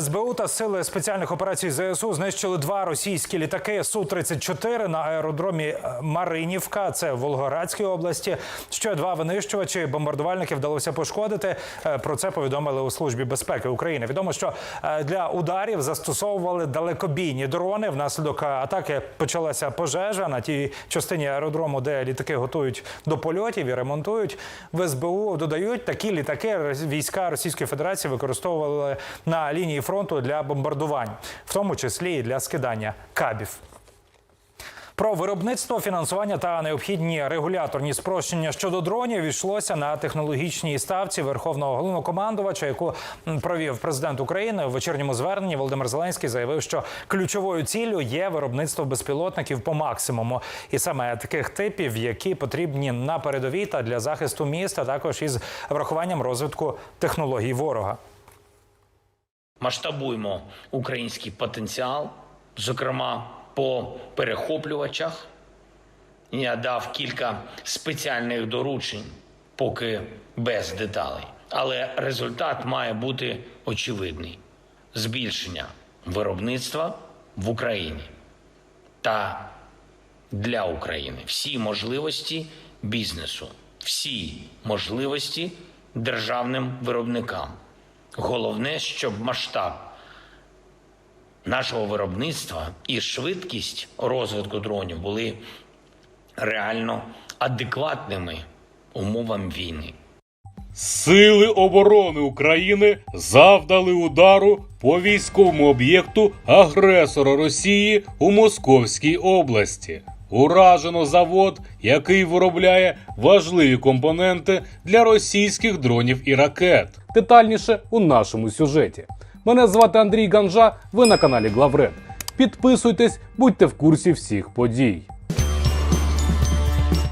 СБУ та сили спеціальних операцій ЗСУ знищили два російські літаки су 34 на аеродромі е, Маринівка. Це в Волгоградській області. Ще два винищувачі бомбардувальники вдалося пошкодити. Е, Про це повідомили у службі безпеки України. Відомо, що е, для ударів застосовували далекобійні дрони. Внаслідок атаки почалася пожежа на тій частині аеродрому, де літаки готують до польотів і ремонтують. В СБУ додають такі літаки війська Російської Федерації використовували на лінії фронту для бомбардувань, в тому числі і для скидання кабів. Про виробництво, фінансування та необхідні регуляторні спрощення щодо дронів йшлося на технологічній ставці Верховного головнокомандувача, яку провів президент України в вечірньому зверненні. Володимир Зеленський заявив, що ключовою ціллю є виробництво безпілотників по максимуму, і саме таких типів, які потрібні на передовій та для захисту міста, також із врахуванням розвитку технологій ворога. Масштабуємо український потенціал, зокрема по перехоплювачах. Я дав кілька спеціальних доручень, поки без деталей. Але результат має бути очевидний: збільшення виробництва в Україні та для України. Всі можливості бізнесу, всі можливості державним виробникам. Головне, щоб масштаб нашого виробництва і швидкість розвитку дронів були реально адекватними умовам війни. Сили оборони України завдали удару по військовому об'єкту агресора Росії у Московській області. Уражено завод, який виробляє важливі компоненти для російських дронів і ракет. Детальніше у нашому сюжеті. Мене звати Андрій Ганжа. Ви на каналі Главред. Підписуйтесь, будьте в курсі всіх подій.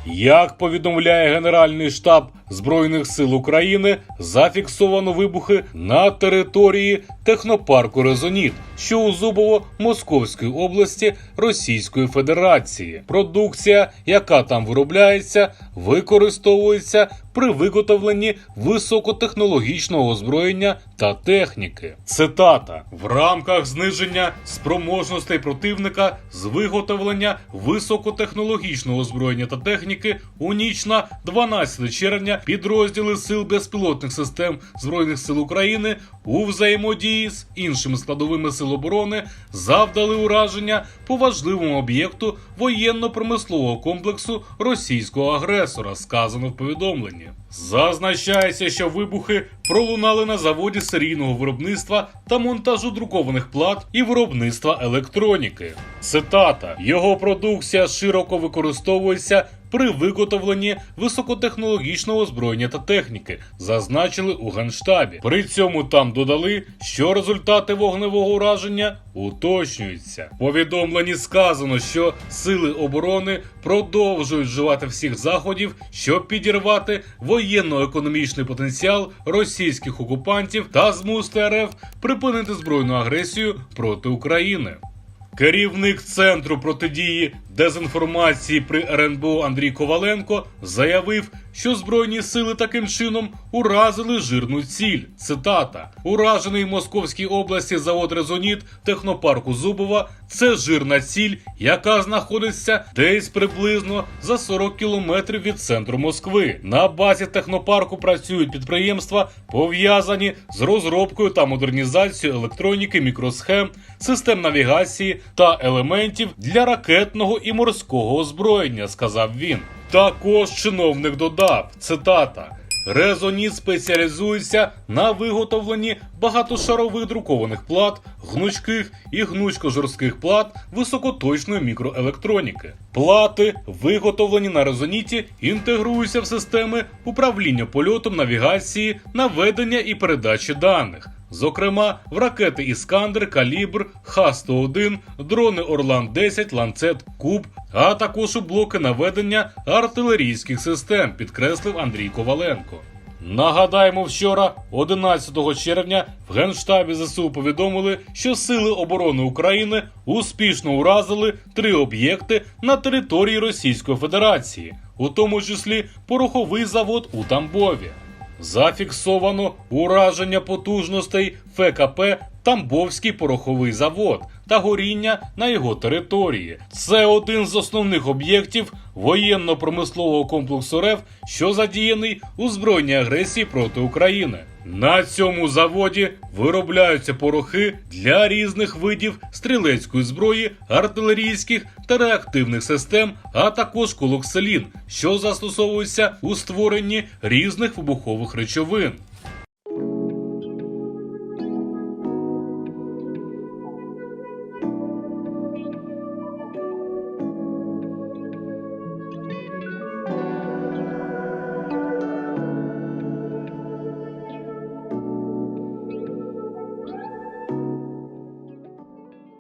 Як повідомляє Генеральний штаб Збройних сил України, зафіксовано вибухи на території технопарку Резоніт, що у Зубово Московської області Російської Федерації. Продукція, яка там виробляється, використовується при виготовленні високотехнологічного озброєння та техніки. Цитата: в рамках зниження спроможностей противника з виготовлення високотехнологічного озброєння та техніки у ніч на 12 червня підрозділи сил безпілотних систем збройних сил України у взаємодії з іншими складовими сил оборони завдали ураження по важливому об'єкту воєнно-промислового комплексу російського агресора, сказано в повідомленні. Зазначається, що вибухи пролунали на заводі серійного виробництва та монтажу друкованих плат і виробництва електроніки. Цитата: його продукція широко використовується при виготовленні високотехнологічного озброєння та техніки, зазначили у генштабі. При цьому там додали, що результати вогневого ураження уточнюються. В Повідомленні сказано, що сили оборони продовжують вживати всіх заходів, щоб підірвати воєнно-економічний потенціал російських окупантів та змусити РФ припинити збройну агресію проти України. Керівник центру протидії дезінформації при РНБО Андрій Коваленко заявив, що збройні сили таким чином уразили жирну ціль. Цитата: уражений в Московській області завод Резоніт технопарку Зубова це жирна ціль, яка знаходиться десь приблизно за 40 кілометрів від центру Москви. На базі технопарку працюють підприємства, пов'язані з розробкою та модернізацією електроніки, мікросхем, систем навігації та елементів для ракетного і морського озброєння, сказав він. Також чиновник додав цитата. Резоніт спеціалізується на виготовленні багатошарових друкованих плат, гнучких і гнучко-жорстких плат високоточної мікроелектроніки. Плати, виготовлені на резоніті, інтегруються в системи управління польотом, навігації, наведення і передачі даних. Зокрема, в ракети Іскандер, Калібр, Х-101, дрони Орлан-10, Ланцет, Куб, а також у блоки наведення артилерійських систем, підкреслив Андрій Коваленко. Нагадаємо, вчора, 11 червня, в Генштабі ЗСУ повідомили, що Сили оборони України успішно уразили три об'єкти на території Російської Федерації, у тому числі пороховий завод у Тамбові. Зафіксовано ураження потужностей ФКП Тамбовський пороховий завод та горіння на його території. Це один з основних об'єктів воєнно-промислового комплексу РФ, що задіяний у збройній агресії проти України. На цьому заводі виробляються порохи для різних видів стрілецької зброї, артилерійських та реактивних систем, а також колокселін, що застосовується у створенні різних вибухових речовин.